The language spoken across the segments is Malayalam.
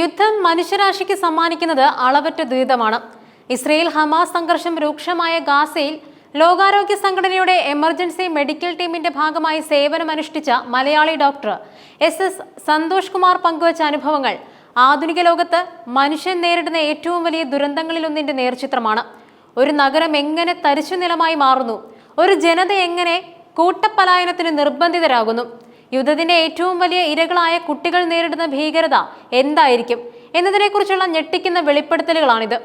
യുദ്ധം മനുഷ്യരാശിക്ക് സമ്മാനിക്കുന്നത് അളവറ്റ ദുരിതമാണ്. ഇസ്രയേൽ ഹമാസ് സംഘർഷം രൂക്ഷമായ ഗാസയിൽ ലോകാരോഗ്യ സംഘടനയുടെ എമർജൻസി മെഡിക്കൽ ടീമിന്റെ ഭാഗമായി സേവനമനുഷ്ഠിച്ച Malayali doctor S S Santhosh Kumar പങ്കുവച്ച അനുഭവങ്ങൾ ആധുനിക ലോകത്ത് മനുഷ്യൻ നേരിടുന്ന ഏറ്റവും വലിയ ദുരന്തങ്ങളിലൊന്നിന്റെ നേർചിത്രമാണ്. ഒരു നഗരം എങ്ങനെ തരിശു നിലമായി മാറുന്നു? ഒരു ജനത എങ്ങനെ കൂട്ടപ്പലായനത്തിന് നിർബന്ധിതരാകുന്നു? യുദ്ധത്തിന്റെ ഏറ്റവും വലിയ ഇരകളായ കുട്ടികൾ നേരിടുന്ന ഭീകരത എന്തായിരിക്കും എന്നതിനെക്കുറിച്ചുള്ള ഞെട്ടിക്കുന്ന വെളിപ്പെടുത്തലുകളാണിത്.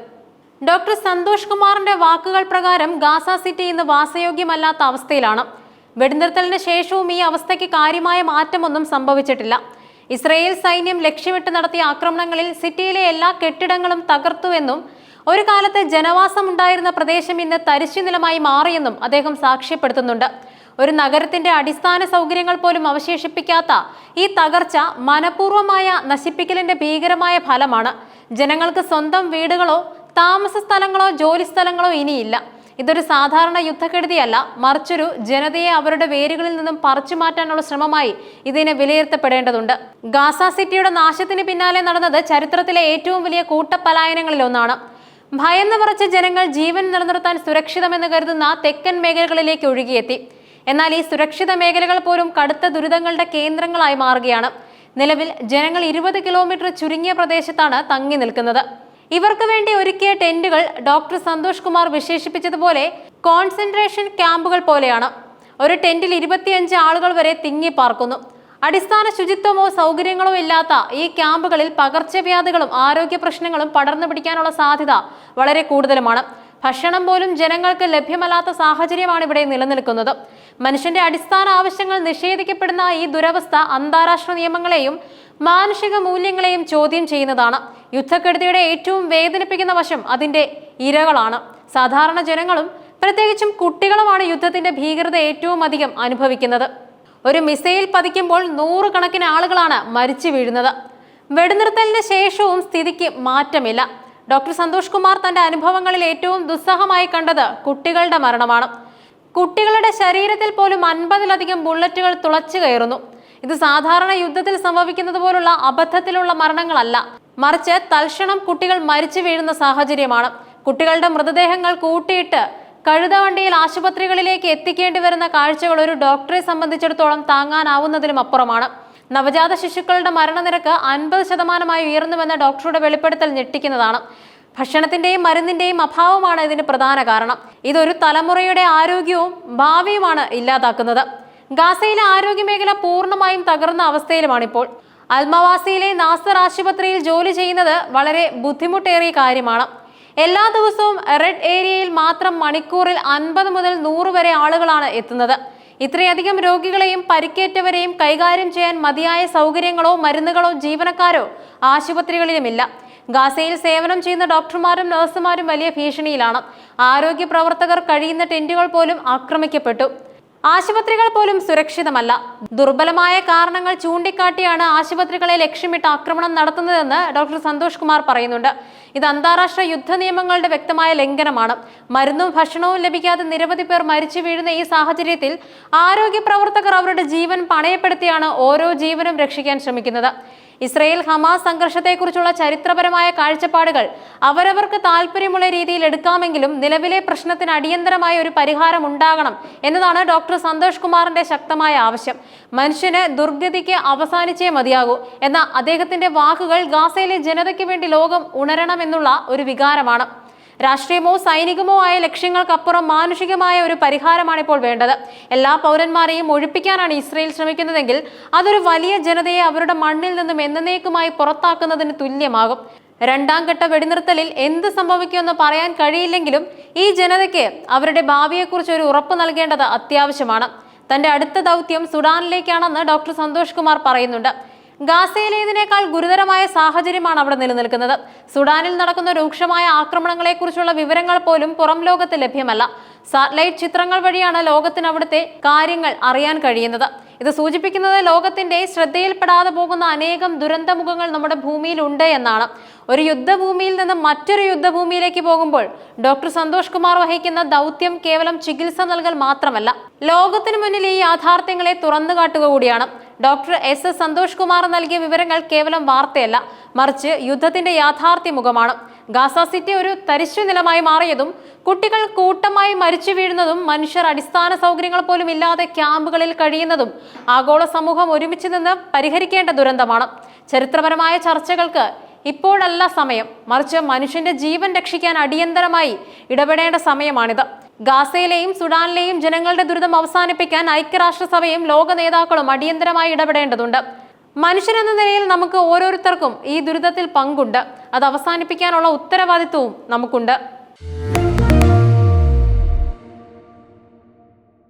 ഡോക്ടർ സന്തോഷ് കുമാറിന്റെ വാക്കുകൾ പ്രകാരം ഗാസ സിറ്റി ഇന്ന് വാസയോഗ്യമല്ലാത്ത അവസ്ഥയിലാണ്. വെടിനിർത്തലിന് ശേഷവും ഈ അവസ്ഥയ്ക്ക് കാര്യമായ മാറ്റമൊന്നും സംഭവിച്ചിട്ടില്ല. ഇസ്രയേൽ സൈന്യം ലക്ഷ്യമിട്ട് നടത്തിയ ആക്രമണങ്ങളിൽ സിറ്റിയിലെ എല്ലാ കെട്ടിടങ്ങളും തകർത്തുവെന്നും ഒരു കാലത്ത് ജനവാസമുണ്ടായിരുന്ന പ്രദേശം ഇന്ന് തരിശുനിലമായി മാറിയെന്നും അദ്ദേഹം സാക്ഷ്യപ്പെടുത്തുന്നുണ്ട്. ഒരു നഗരത്തിന്റെ അടിസ്ഥാന സൗകര്യങ്ങൾ പോലും അവശേഷിപ്പിക്കാത്ത ഈ തകർച്ച മനഃപൂർവമായ നശിപ്പിക്കലിന്റെ ഭീകരമായ ഫലമാണ്. ജനങ്ങൾക്ക് സ്വന്തം വീടുകളോ താമസ സ്ഥലങ്ങളോ ജോലി സ്ഥലങ്ങളോ ഇനിയില്ല. ഇതൊരു സാധാരണ യുദ്ധക്കെടുതിയല്ല. മറിച്ചൊരു ജനതയെ അവരുടെ വേരുകളിൽ നിന്നും പറിച്ചു മാറ്റാനുള്ള ശ്രമമായി ഇതിനെ വിലയിരുത്തപ്പെടേണ്ടതുണ്ട്. ഗാസ സിറ്റിയുടെ നാശത്തിന് പിന്നാലെ നടന്നത് ചരിത്രത്തിലെ ഏറ്റവും വലിയ കൂട്ടപലായനങ്ങളിലൊന്നാണ് ഭയന്ന് പറച്ച ജനങ്ങൾ ജീവൻ നിലനിർത്താൻ സുരക്ഷിതമെന്ന് കരുതുന്ന തെക്കൻ മേഖലകളിലേക്ക് ഒഴുകിയെത്തി. എന്നാൽ ഈ സുരക്ഷിത മേഖലകൾ പോലും കടുത്ത ദുരിതങ്ങളുടെ കേന്ദ്രങ്ങളായി മാറുകയാണ്. നിലവിൽ ജനങ്ങൾ ഇരുപത് കിലോമീറ്റർ ചുരുങ്ങിയ പ്രദേശത്താണ് തങ്ങി നിൽക്കുന്നത്. ഇവർക്ക് വേണ്ടി ഒരുക്കിയ ടെന്റുകൾ ഡോക്ടർ സന്തോഷ് കുമാർ വിശേഷിപ്പിച്ചതുപോലെ കോൺസെൻട്രേഷൻ ക്യാമ്പുകൾ പോലെയാണ്. ഒരു ടെന്റിൽ ഇരുപത്തിയഞ്ച് ആളുകൾ വരെ തിങ്ങി പാർക്കുന്നു. അടിസ്ഥാന ശുചിത്വമോ സൗകര്യങ്ങളോ ഇല്ലാത്ത ഈ ക്യാമ്പുകളിൽ പകർച്ചവ്യാധികളും ആരോഗ്യ പ്രശ്നങ്ങളും പടർന്നു പിടിക്കാനുള്ള സാധ്യത വളരെ കൂടുതലുമാണ്. ഭക്ഷണം പോലും ജനങ്ങൾക്ക് ലഭ്യമല്ലാത്ത സാഹചര്യമാണ് ഇവിടെ നിലനിൽക്കുന്നത്. മനുഷ്യന്റെ അടിസ്ഥാന ആവശ്യങ്ങൾ നിഷേധിക്കപ്പെടുന്ന ഈ ദുരവസ്ഥ അന്താരാഷ്ട്ര നിയമങ്ങളെയും മാനുഷിക മൂല്യങ്ങളെയും ചോദ്യം ചെയ്യുന്നതാണ്. യുദ്ധക്കെടുതിയുടെ ഏറ്റവും വേദനിപ്പിക്കുന്ന വശം അതിന്റെ ഇരകളാണ്. സാധാരണ ജനങ്ങളും പ്രത്യേകിച്ചും കുട്ടികളുമാണ് യുദ്ധത്തിന്റെ ഭീകരത ഏറ്റവും അധികം അനുഭവിക്കുന്നത്. ഒരു മിസൈൽ പതിക്കുമ്പോൾ നൂറുകണക്കിന് ആളുകളാണ് മരിച്ചു വീഴുന്നത്. വെടിനിർത്തലിന് ശേഷവും സ്ഥിതിക്ക് മാറ്റമില്ല. ഡോക്ടർ സന്തോഷ് കുമാർ തന്റെ അനുഭവങ്ങളിൽ ഏറ്റവും ദുസ്സഹമായി കണ്ടത് കുട്ടികളുടെ മരണമാണ്. കുട്ടികളുടെ ശരീരത്തിൽ പോലും അൻപതിലധികം ബുള്ളറ്റുകൾ തുളച്ചു കയറുന്നു. ഇത് സാധാരണ യുദ്ധത്തിൽ സംഭവിക്കുന്നത് പോലുള്ള അബദ്ധത്തിലുള്ള മരണങ്ങളല്ല. മറിച്ച് തൽക്ഷണം കുട്ടികൾ മരിച്ചു വീഴുന്ന സാഹചര്യമാണ്. കുട്ടികളുടെ മൃതദേഹങ്ങൾ കൂട്ടിയിട്ട് കഴുതവണ്ടിയിൽ ആശുപത്രികളിലേക്ക് എത്തിക്കേണ്ടി വരുന്ന കാഴ്ചകൾ ഒരു ഡോക്ടറെ സംബന്ധിച്ചിടത്തോളം താങ്ങാനാവുന്നതിലും അപ്പുറമാണ്. നവജാത ശിശുക്കളുടെ മരണനിരക്ക് അൻപത് ശതമാനമായി ഉയർന്നുവെന്ന ഡോക്ടറുടെ വെളിപ്പെടുത്തൽ ഞെട്ടിക്കുന്നതാണ്. ഭക്ഷണത്തിന്റെയും മരുന്നിന്റെയും അഭാവമാണ് ഇതിന് പ്രധാന കാരണം. ഇതൊരു തലമുറയുടെ ആരോഗ്യവും ഭാവിയുമാണ് ഇല്ലാതാക്കുന്നത്. ഗാസയിലെ ആരോഗ്യ മേഖല പൂർണമായും തകർന്ന അവസ്ഥയിലുമാണിപ്പോൾ. അൽമവാസിയിലെ നാസർ ആശുപത്രിയിൽ ജോലി ചെയ്യുന്നത് വളരെ ബുദ്ധിമുട്ടേറിയ കാര്യമാണ്. എല്ലാ ദിവസവും റെഡ് ഏരിയയിൽ മാത്രം മണിക്കൂറിൽ അൻപത് മുതൽ നൂറ് വരെ ആളുകളാണ് എത്തുന്നത്. ഇത്രയധികം രോഗികളെയും പരിക്കേറ്റവരെയും കൈകാര്യം ചെയ്യാൻ മതിയായ സൗകര്യങ്ങളോ മരുന്നുകളോ ജീവനക്കാരോ ആശുപത്രികളിലുമില്ല. ഗാസയിൽ സേവനം ചെയ്യുന്ന ഡോക്ടർമാരും നഴ്സുമാരും വലിയ ഭീഷണിയിലാണ്. ആരോഗ്യ പ്രവർത്തകർ കഴിയുന്ന ടെന്റുകൾ പോലും ആക്രമിക്കപ്പെട്ടു. ആശുപത്രികൾ പോലും സുരക്ഷിതമല്ല. ദുർബലമായ കാരണങ്ങൾ ചൂണ്ടിക്കാട്ടിയാണ് ആശുപത്രികളെ ലക്ഷ്യമിട്ട് ആക്രമണം നടത്തുന്നതെന്ന് ഡോക്ടർ സന്തോഷ് കുമാർ പറയുന്നുണ്ട്. ഇത് അന്താരാഷ്ട്ര യുദ്ധ നിയമങ്ങളുടെ വ്യക്തമായ ലംഘനമാണ്. മരുന്നും ഭക്ഷണവും ലഭിക്കാതെ നിരവധി പേർ മരിച്ചു വീഴുന്ന ഈ സാഹചര്യത്തിൽ ആരോഗ്യ പ്രവർത്തകർ അവരുടെ ജീവൻ പണയപ്പെടുത്തിയാണ് ഓരോ ജീവനും രക്ഷിക്കാൻ ശ്രമിക്കുന്നത്. ഇസ്രയേൽ ഹമാസ് സംഘർഷത്തെക്കുറിച്ചുള്ള ചരിത്രപരമായ കാഴ്ചപ്പാടുകൾ അവരവർക്ക് താല്പര്യമുള്ള രീതിയിൽ എടുക്കാമെങ്കിലും നിലവിലെ പ്രശ്നത്തിന് അടിയന്തരമായ ഒരു പരിഹാരം ഉണ്ടാകണം എന്നതാണ് ഡോക്ടർ സന്തോഷ് കുമാറിന്റെ ശക്തമായ ആവശ്യം. മനുഷ്യന് ദുർഗതിക്ക് അവസാനിച്ചേ മതിയാകൂ എന്ന അദ്ദേഹത്തിന്റെ വാക്കുകൾ ഗാസയിലെ ജനതയ്ക്ക് വേണ്ടി ലോകം ഉണരണമെന്നുള്ള ഒരു വികാരമാണ്. രാഷ്ട്രീയമോ സൈനികമോ ആയ ലക്ഷ്യങ്ങൾക്കപ്പുറം മാനുഷികമായ ഒരു പരിഹാരമാണ് ഇപ്പോൾ വേണ്ടത്. എല്ലാ പൗരന്മാരെയും ഒഴിപ്പിക്കാനാണ് ഇസ്രയേൽ ശ്രമിക്കുന്നതെങ്കിൽ അതൊരു വലിയ ജനതയെ അവരുടെ മണ്ണിൽ നിന്നും എന്നേക്കുമായി പുറത്താക്കുന്നതിന് തുല്യമാകും. രണ്ടാം ഘട്ട വെടിനിർത്തലിൽ എന്ത് സംഭവിക്കുമെന്ന് പറയാൻ കഴിയില്ലെങ്കിലും ഈ ജനതയ്ക്ക് അവരുടെ ഭാവിയെക്കുറിച്ച് ഒരു ഉറപ്പ് നൽകേണ്ടത് അത്യാവശ്യമാണ്. തന്റെ അടുത്ത ദൗത്യം സുഡാനിലേക്കാണെന്ന് ഡോക്ടർ സന്തോഷ് കുമാർ പറയുന്നുണ്ട്. ഗാസയിലേതിനേക്കാൾ ഗുരുതരമായ സാഹചര്യമാണ് അവിടെ നിലനിൽക്കുന്നത്. സുഡാനിൽ നടക്കുന്ന രൂക്ഷമായ ആക്രമണങ്ങളെക്കുറിച്ചുള്ള വിവരങ്ങൾ പോലും പുറം ലോകത്ത് ലഭ്യമല്ല. സാറ്റലൈറ്റ് ചിത്രങ്ങൾ വഴിയാണ് ലോകത്തിന് അവിടുത്തെ കാര്യങ്ങൾ അറിയാൻ കഴിയുന്നത്. ഇത് സൂചിപ്പിക്കുന്നത് ലോകത്തിന്റെ ശ്രദ്ധയിൽപ്പെടാതെ പോകുന്ന അനേകം ദുരന്തമുഖങ്ങൾ നമ്മുടെ ഭൂമിയിൽ ഉണ്ട് എന്നാണ്. ഒരു യുദ്ധഭൂമിയിൽ നിന്ന് മറ്റൊരു യുദ്ധഭൂമിയിലേക്ക് പോകുമ്പോൾ ഡോക്ടർ സന്തോഷ് കുമാർ വഹിക്കുന്ന ദൗത്യം കേവലം ചികിത്സ നൽകൽ മാത്രമല്ല. ലോകത്തിനു മുന്നിൽ ഈ യാഥാർത്ഥ്യങ്ങളെ തുറന്നു കാട്ടുക കൂടിയാണ്. Doctor S S Santhosh Kumar നൽകിയ വിവരങ്ങൾ കേവലം വാർത്തയല്ല മറിച്ച് യുദ്ധത്തിന്റെ യാഥാർത്ഥ്യ മുഖമാണ്. ഗാസ സിറ്റി ഒരു തരിശു നിലമായി മാറിയതും കുട്ടികൾ കൂട്ടമായി മരിച്ചു വീഴുന്നതും മനുഷ്യർ അടിസ്ഥാന സൗകര്യങ്ങൾ പോലും ഇല്ലാതെ ക്യാമ്പുകളിൽ കഴിയുന്നതും ആഗോള സമൂഹം ഒരുമിച്ച് നിന്ന് പരിഹരിക്കേണ്ട ദുരന്തമാണ്. ചരിത്രപരമായ ചർച്ചകൾക്ക് ഇപ്പോഴല്ല സമയം മറിച്ച് മനുഷ്യന്റെ ജീവൻ രക്ഷിക്കാൻ അടിയന്തരമായി ഇടപെടേണ്ട സമയമാണിത്. ഗാസയിലെയും സുഡാനിലെയും ജനങ്ങളുടെ ദുരിതം അവസാനിപ്പിക്കാൻ ഐക്യരാഷ്ട്രസഭയും ലോക നേതാക്കളും അടിയന്തരമായി ഇടപെടേണ്ടതുണ്ട്. മനുഷ്യരെന്ന നിലയിൽ നമുക്ക് ഓരോരുത്തർക്കും ഈ ദുരിതത്തിൽ പങ്കുണ്ട്. അത് അവസാനിപ്പിക്കാനുള്ള ഉത്തരവാദിത്വവും നമുക്കുണ്ട്.